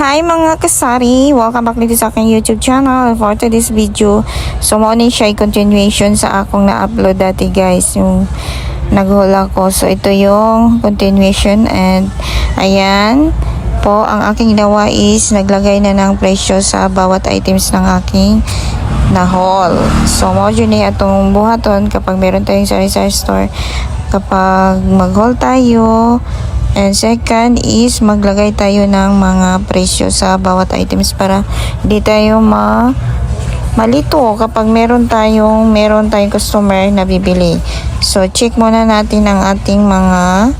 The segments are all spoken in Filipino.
Hi mga kasari! Welcome back dito sa aking YouTube channel for today's video. So, ni siya continuation sa akong na-upload dati guys. Yung naghula ko. So, ito yung continuation and ayan po, ang aking ginawa is naglagay na ng presyo sa bawat items ng aking na haul. So, mo dyan eh atong buhaton kapag meron tayong sari-sari store. Kapag mag-haul tayo, And second is maglagay tayo ng mga presyo sa bawat items para hindi tayo ma malito kapag meron tayong meron tayong customer na bibili. So check muna natin ang ating mga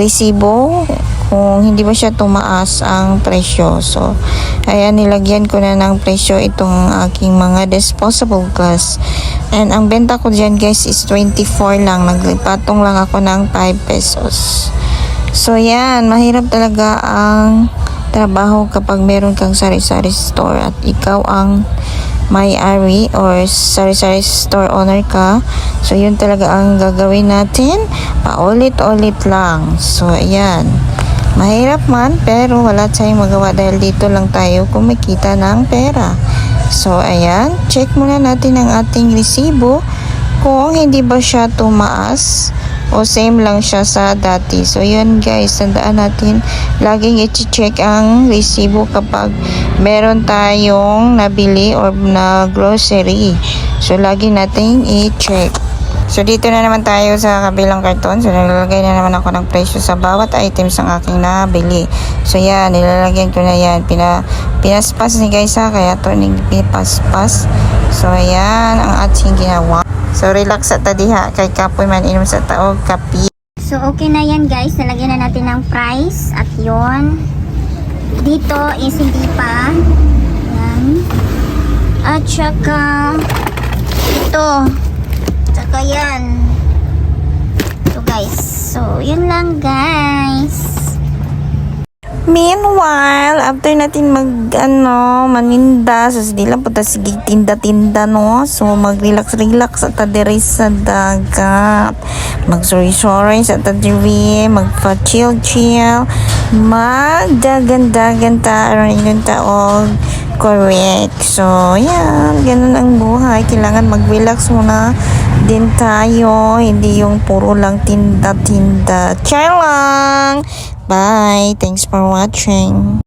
resibo kung hindi ba siya tumaas ang presyo. So, ayan, nilagyan ko na ng presyo itong aking mga disposable glass. And ang benta ko dyan guys is 24 lang. Nagpatong lang ako ng 5 pesos. So, yan, mahirap talaga ang trabaho kapag meron kang sari-sari store at ikaw ang may-ari or sari-sari store owner ka. So, yun talaga ang gagawin natin. Paulit-ulit lang. So, ayan. Mahirap man, pero wala tayong magawa dahil dito lang tayo kumikita ng pera. So, ayan. Check muna natin ang ating resibo kung hindi ba siya tumaas o same lang siya sa dati. So, yun guys, tandaan natin, laging i-check ang resibo kapag meron tayong nabili or na grocery. So, lagi natin i-check. So, dito na naman tayo sa kabilang karton. So, nilalagay na naman ako ng presyo sa bawat items ng aking nabili. So, yan, nilalagyan ko na yan. Pina, pinaspas ni guys ha, kaya to pinaspas. So, yan ang ating ginawa. So, relax at tadiha. Kay kapoy man inom sa taog, kapi. So, okay na yan guys. Nalagyan na natin ng price. At yon Dito is hindi pa. Yan. At saka, ito. Saka yan. So guys. So, yun lang guys. Meanwhile, after natin mag, ano, maninda, so hindi lang po ta sige tinda-tinda, no? So, mag-relax-relax at tadiri sa dagat. Mag-sorry-sorry sa tadiri, magpa-chill-chill, magdagan-dagan ta, aron yung taog, correct. So, yan, ganun ang. Kailangan mag-relax muna din tayo, hindi yung puro lang tinda-tinda. Char lang! Bye! Thanks for watching.